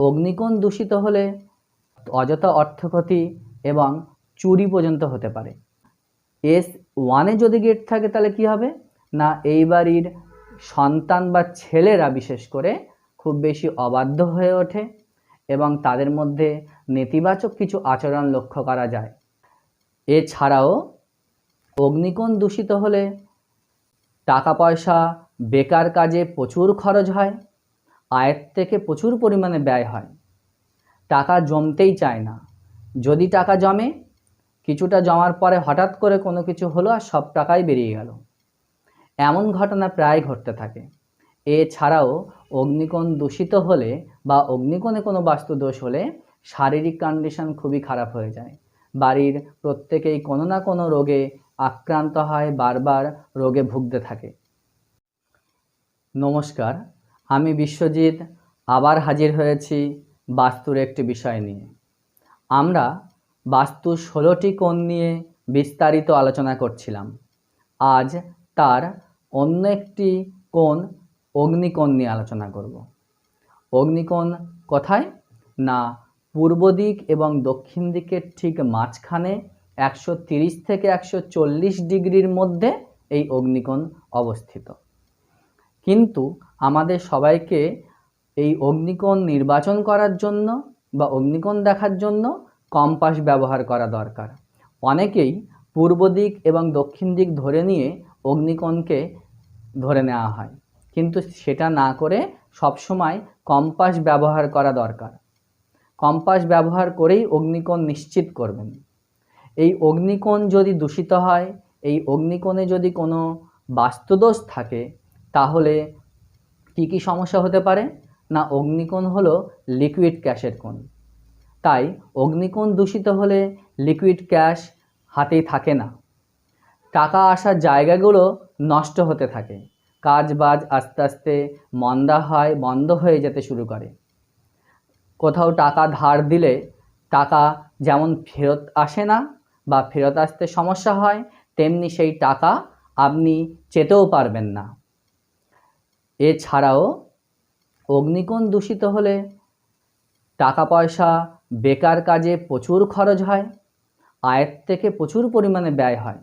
অগ্নিকোণ দূষিত হলে অযথা অর্থক্ষতি এবং চুরি পর্যন্ত হতে পারে। এস ওয়ানে যদি গেট থাকে তাহলে কি হবে? না, এই বাড়ির সন্তান বা ছেলেরা বিশেষ করে খুব বেশি অবাধ্য হয়ে ওঠে এবং তাদের মধ্যে নেতিবাচক কিছু আচরণ লক্ষ্য করা যায়। এছাড়াও অগ্নিকোণ দূষিত হলে টাকা পয়সা, বেকার কাজে প্রচুর খরচ হয়। আয়ের থেকে প্রচুর পরিমাণে ব্যয় হয়। টাকা জমতেই চায় না। যদি টাকা জমে, কিছুটা জমার পরে হঠাৎ করে কোনো কিছু হলো আর সব টাকাই বেরিয়ে গেল। এমন ঘটনা প্রায় ঘটতে থাকে। এছাড়াও অগ্নিকোণ দূষিত হলে বা অগ্নিকোণে কোনো বাস্তু দোষ হলে শারীরিক কন্ডিশন খুবই খারাপ হয়ে যায়। বাড়ির প্রত্যেকেই কোনো না কোনো রোগে আক্রান্ত হয়, বারবার রোগে ভুগতে থাকে। নমস্কার। আমি বিশ্বজিৎ আবার হাজির হয়েছি বাস্তুর একটি বিষয় নিয়ে। আমরা বাস্তু ষোলোটি কোণ নিয়ে বিস্তারিত আলোচনা করছিলাম। আজ তার অন্য একটি কোণ অগ্নিকোণ নিয়ে আলোচনা করব। অগ্নিকোণ কোথায়? না, পূর্ব দিক এবং দক্ষিণ দিকের ঠিক মাঝখানে একশো থেকে একশো চল্লিশ ডিগ্রির মধ্যে এই অগ্নিকোণ অবস্থিত। কিন্তু আমাদের সবাইকে এই অগ্নিকোণ নির্বাচন করার জন্য বা অগ্নিকোণ দেখার জন্য কম্পাস ব্যবহার করা দরকার। অনেকেই পূর্ব দিক এবং দক্ষিণ দিক ধরে নিয়ে অগ্নিকোণকে ধরে নেওয়া হয়। কিন্তু সেটা না করে সবসময় কম্পাস ব্যবহার করা দরকার। কম্পাস ব্যবহার করেই অগ্নিকোণ নিশ্চিত করবেন। এই অগ্নিকোণ যদি দূষিত হয়, এই অগ্নিকোণে যদি কোনো বাস্তুদোষ থাকে তাহলে কী কী সমস্যা হতে পারে? না, অগ্নিকোণ হলো লিকুইড ক্যাশের কোণ। তাই অগ্নিকোণ দূষিত হলে লিকুইড ক্যাশ হাতেই থাকে না। টাকা আসার জায়গাগুলো নষ্ট হতে থাকে। কাজ বাজ আস্তে আস্তে মন্দা হয় বন্ধ হয়ে যেতে শুরু করে। কোথাও টাকা ধার দিলে টাকা যেমন ফেরত আসে না বা ফেরত আসতে সমস্যা হয়, তেমনি সেই টাকা আপনি চেতেও পারবেন না। এছাড়াও অগ্নিকোণ দূষিত হলে টাকা পয়সা বেকার কাজে প্রচুর খরচ হয়, আয়ের থেকে প্রচুর পরিমাণে ব্যয় হয়।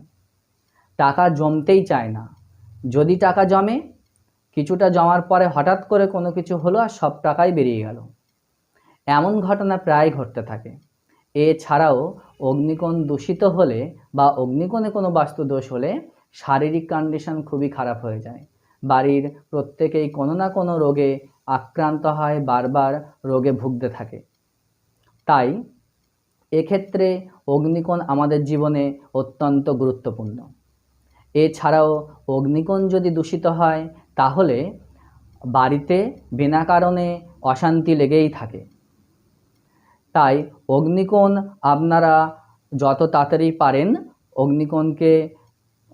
টাকা জমতেই চায় না। যদি টাকা জমে, কিছুটা জমার পরে হঠাৎ করে কোনো কিছু হলো আর সব টাকাই বেরিয়ে গেল। এমন ঘটনা প্রায় ঘটতে থাকে। এছাড়াও অগ্নিকোণ দূষিত হলে বা অগ্নিকোণে কোনো বাস্তু দোষ হলে শারীরিক কন্ডিশন খুবই খারাপ হয়ে যায়। বাড়ির প্রত্যেকেই কোনো না কোনো রোগে আক্রান্ত হয়, বারবার রোগে ভুগতে থাকে। তাই এক্ষেত্রে অগ্নিকোণ আমাদের জীবনে অত্যন্ত গুরুত্বপূর্ণ। এছাড়াও অগ্নিকোণ যদি দূষিত হয়, তাহলে বাড়িতে বিনা কারণে অশান্তি লেগেই থাকে। তাই অগ্নিকোণ আপনারা যত তাড়াতাড়ি পারেন, অগ্নিকোণকে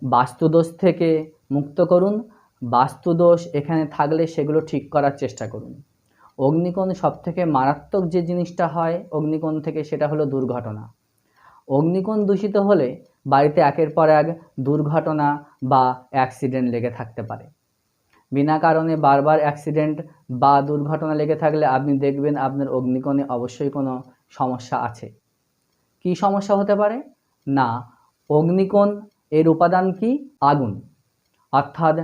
বাস্তুদোষ থেকে মুক্ত করুন বাস্তুদোষ এখানে থাকলে সেগুলো ঠিক করার চেষ্টা করুন। অগ্নিকোণ সবথেকে মারাত্মক যে জিনিসটা হয়, অগ্নিকোণ থেকে সেটা হলো দুর্ঘটনা। অগ্নিকোণ দূষিত হলে বাড়িতে একের পর এক দুর্ঘটনা বা অ্যাক্সিডেন্ট লেগে থাকতে পারে। বিনা কারণে বারবার অ্যাক্সিডেন্ট বা দুর্ঘটনা লেগে থাকলে আপনি দেখবেন আপনার অগ্নিকোণে অবশ্যই কোনো সমস্যা আছে। কি সমস্যা হতে পারে? না, অগ্নিকোণ এর উপাদান কি? আগুন। অর্থাৎ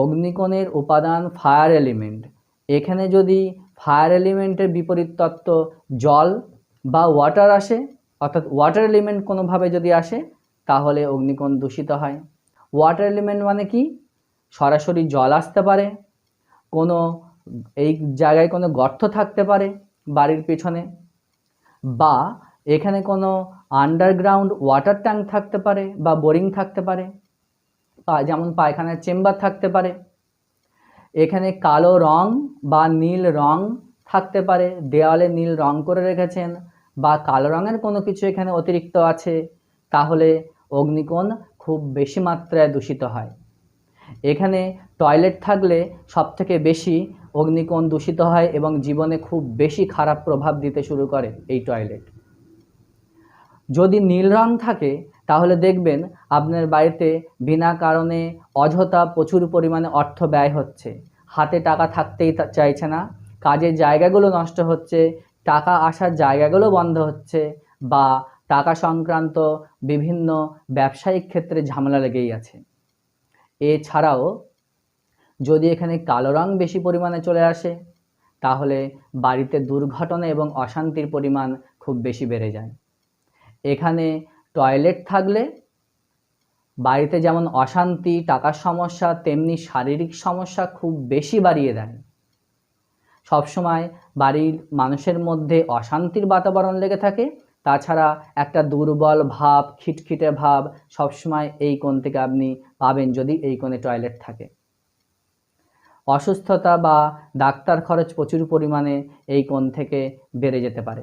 অগ্নিকোণের উপাদান ফায়ার এলিমেন্ট এখানে যদি ফায়ার এলিমেন্টের বিপরীত তত্ত্ব জল বা ওয়াটার আসে, অর্থাৎ ওয়াটার এলিমেন্ট কোনোভাবে যদি আসে, তাহলে অগ্নিকোণ দূষিত হয়। ওয়াটার এলিমেন্ট মানে কি? সরাসরি জল আসতে পারে, কোনো, এই জায়গায় কোনো গর্ত থাকতে পারে বাড়ির পেছনে, বা এখানে কোনো আন্ডারগ্রাউন্ড ওয়াটার ট্যাঙ্ক থাকতে পারে বা বোরিং থাকতে পারে। যেমন পায়খানার চেম্বার থাকতে পারে। এখানে কালো রং বা নীল রং থাকতে পারে। দেওয়ালে নীল রং করে রেখেছেন বা কালো রঙের কোনো কিছু এখানে অতিরিক্ত আছে, তাহলে অগ্নিকোণ খুব বেশি মাত্রায় দূষিত হয়। এখানে টয়লেট থাকলে সবথেকে বেশি অগ্নিকোণ দূষিত হয় এবং জীবনে খুব বেশি খারাপ প্রভাব দিতে শুরু করে এই টয়লেট। যদি নীল রং থাকে তাহলে দেখবেন আপনার বাড়িতে বিনা কারণে অযথা প্রচুর পরিমাণে অর্থ ব্যয় হচ্ছে। হাতে টাকা থাকতেই চাইছে না। কাজের জায়গাগুলো নষ্ট হচ্ছে, টাকা আসার জায়গাগুলো বন্ধ হচ্ছে বা টাকা সংক্রান্ত বিভিন্ন ব্যবসায়িক ক্ষেত্রে ঝামেলা লেগেই আছে। এছাড়াও যদি এখানে কালো রং বেশি পরিমাণে চলে আসে, তাহলে বাড়িতে দুর্ঘটনা এবং অশান্তির পরিমাণ খুব বেশি বেড়ে যায়। এখানে টয়লেট থাকলে বাড়িতে যেমন অশান্তি, টাকার সমস্যা, তেমনি শারীরিক সমস্যা খুব বেশি বাড়িয়ে দেয়। সবসময় বাড়ির মানুষের মধ্যে অশান্তির বাতাবরণ লেগে থাকে। তাছাড়া একটা দুর্বল ভাব, খিটখিটে ভাব সবসময় এই কোণ থেকে আপনি পাবেন যদি এই কোণে টয়লেট থাকে। অসুস্থতা বা ডাক্তার খরচ প্রচুর পরিমাণে এই কোণ থেকে বেড়ে যেতে পারে।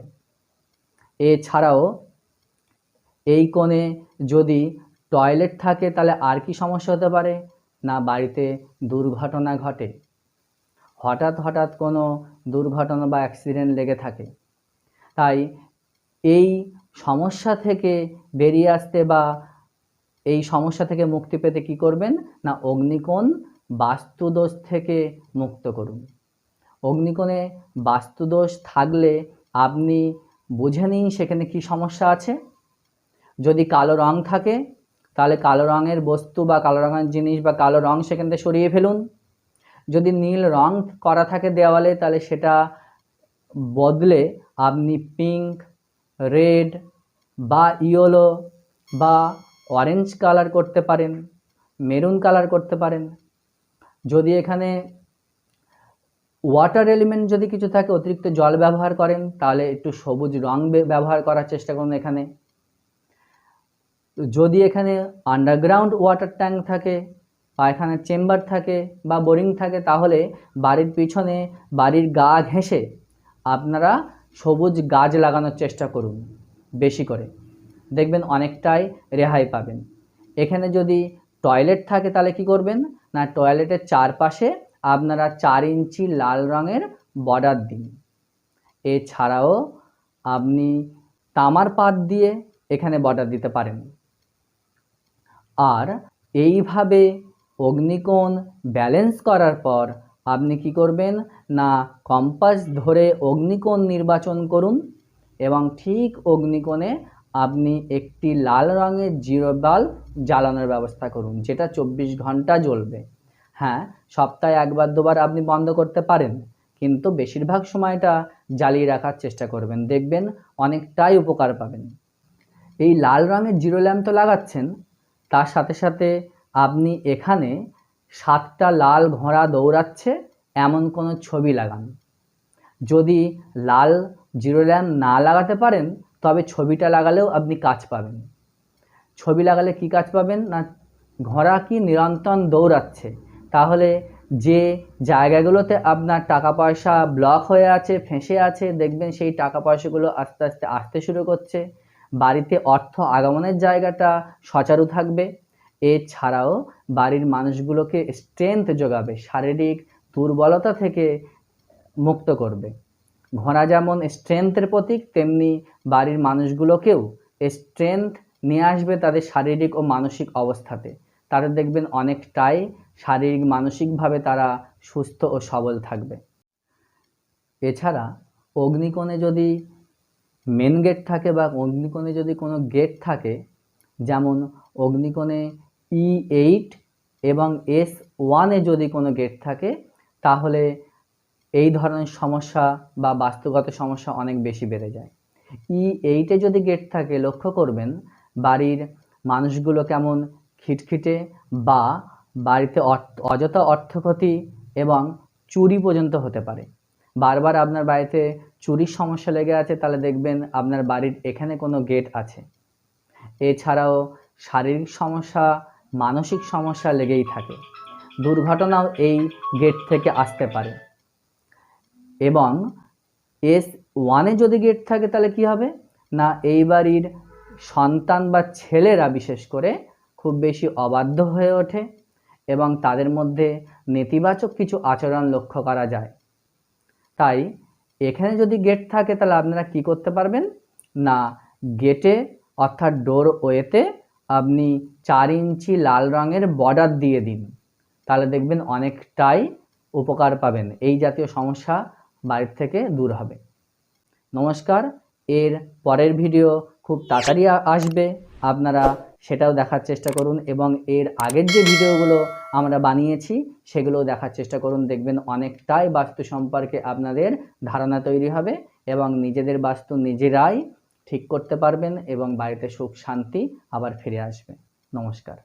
এছাড়াও এই কোণে যদি টয়লেট থাকে তাহলে আর কি সমস্যা হতে পারে? না বাড়িতে দুর্ঘটনা ঘটে। হঠাৎ হঠাৎ কোনো দুর্ঘটনা বা অ্যাক্সিডেন্ট লেগে থাকে। তাই এই সমস্যা থেকে বেরিয়ে আসতে বা এই সমস্যা থেকে মুক্তি পেতে কি করবেন? না অগ্নিকোণ বাস্তুদোষ থেকে মুক্ত করুন। অগ্নিকোণে বাস্তুদোষ থাকলে আপনি বুঝে নিন সেখানে কি সমস্যা আছে। যদি কালো রং থাকে, তাহলে কালো রঙের বস্তু বা কালো রঙের জিনিস বা কালো রং সেখান থেকে সরিয়ে ফেলুন। যদি নীল রং করা থাকে দেওয়ালে, তাহলে সেটা বদলে আপনি পিঙ্ক রেড বা ইয়েলো বা অরেঞ্জ কালার করতে পারেন মেরুন কালার করতে পারেন। যদি এখানে ওয়াটার এলিমেন্ট যদি কিছু থাকে, অতিরিক্ত জল ব্যবহার করেন, তাহলে একটু সবুজ রং ব্যবহার করার চেষ্টা করুন এখানে। যদি এখানে আন্ডারগ্রাউন্ড ওয়াটার ট্যাঙ্ক থাকে পায়খানার চেম্বার থাকে বা বোরিং থাকে, তাহলে বাড়ির পিছনে বাড়ির গা ঘেঁষে আপনারা সবুজ গাছ লাগানোর চেষ্টা করুন, বেশি করে। দেখবেন অনেকটাই রেহাই পাবেন। এখানে যদি টয়লেট থাকে, তাহলে কি করবেন? না টয়লেটের চারপাশে আপনারা চার ইঞ্চি লাল রঙের বর্ডার দিন। এছাড়াও আপনি তামার পাত দিয়ে এখানে বর্ডার দিতে পারেন। আর এইভাবে অগ্নিকোণ ব্যালেন্স করার পর আপনি কি করবেন? না কম্পাস ধরে অগ্নিকোণ নির্বাচন করুন এবং ঠিক অগ্নিকোণে আপনি একটি লাল রঙের জিরো বাল্ব জ্বালানোর ব্যবস্থা করুন, যেটা চব্বিশ ঘণ্টা জ্বলবে। হ্যাঁ সপ্তাহে একবার, দুবার আপনি বন্ধ করতে পারেন, কিন্তু বেশিরভাগ সময়টা জ্বালিয়ে রাখার চেষ্টা করবেন। দেখবেন অনেকটাই উপকার পাবেন। এই লাল রঙের জিরো ল্যাম্প তো লাগাচ্ছেন তার সাথে সাথে আপনি এখানে সাতটা লাল ঘোড়া দৌড়াচ্ছে, এমন কোনো ছবি লাগান। যদি লাল জিরো ল্যাম্প না লাগাতে পারেন, তবে ছবিটা লাগালেও আপনি কাজ পাবেন। ছবি লাগালে কি কাজ পাবেন না? ঘোড়া কি নিরন্তর দৌড়াচ্ছে? তাহলে যে জায়গাগুলোতে আপনার টাকা পয়সা ব্লক হয়ে আছে, ফেঁসে আছে, দেখবেন সেই টাকা পয়সাগুলো আস্তে আস্তে আসতে শুরু করছে। বাড়িতে অর্থ আগমনের জায়গাটা সচারু থাকবে। এছাড়াও বাড়ির মানুষগুলোকে স্ট্রেংথ যোগাবে, শারীরিক দুর্বলতা থেকে মুক্ত করবে। ঘোড়া যেমন স্ট্রেংথের প্রতীক, তেমনি বাড়ির মানুষগুলোকেও স্ট্রেংথ নিয়ে আসবে তাদের শারীরিক ও মানসিক অবস্থাতে। তাদের দেখবেন অনেকটাই শারীরিক, মানসিকভাবে তারা সুস্থ ও সবল থাকবে। এছাড়া অগ্নিকোণে যদি মেন গেট থাকে বা অগ্নিকোণে যদি কোনো গেট থাকে, যেমন অগ্নিকোণে ই এইট এবং এস ওয়ানে যদি কোনো গেট থাকে, তাহলে এই ধরনের সমস্যা বা বাস্তুগত সমস্যা অনেক বেশি বেড়ে যায়। ই এইটে যদি গেট থাকে, লক্ষ্য করবেন বাড়ির মানুষগুলো কেমন খিটখিটে বা বাড়িতে অযথা অর্থক্ষতি এবং চুরি পর্যন্ত হতে পারে। বারবার আপনার বাড়িতে চুরির সমস্যা লেগে আছে, তাহলে দেখবেন আপনার বাড়ির এখানে কোনো গেট আছে। এছাড়াও শারীরিক সমস্যা, মানসিক সমস্যা লেগেই থাকে। দুর্ঘটনাও এই গেট থেকে আসতে পারে। এবং এস ওয়ানে যদি গেট থাকে, তাহলে কি হবে? না, এই বাড়ির সন্তান বা ছেলেরা বিশেষ করে খুব বেশি অবাধ্য হয়ে ওঠে এবং তাদের মধ্যে নেতিবাচক কিছু আচরণ লক্ষ্য করা যায়। তাই এখানে যদি গেট থাকে, তাহলে আপনারা কি করতে পারবেন? না গেটে অর্থাৎ ডোর ওয়েতে আপনি চার ইঞ্চি লাল রঙের বর্ডার দিয়ে দিন। তাহলে দেখবেন অনেকটাই উপকার পাবেন। এই জাতীয় সমস্যা বাড়ির থেকে দূর হবে। নমস্কার, এর পরের ভিডিও খুব তাড়াতাড়ি আসবে। আপনারা সেটাও দেখার চেষ্টা করুন এবং এর আগের যে ভিডিওগুলো আমরা বানিয়েছি সেগুলো দেখার চেষ্টা করুন। দেখবেন অনেকটাই বাস্তু সম্পর্কে আপনাদের ধারণা তৈরি হবে এবং নিজেদের বাস্তু নিজেরাই ঠিক করতে পারবেন এবং বাড়িতে সুখ শান্তি আবার ফিরে আসবে। নমস্কার।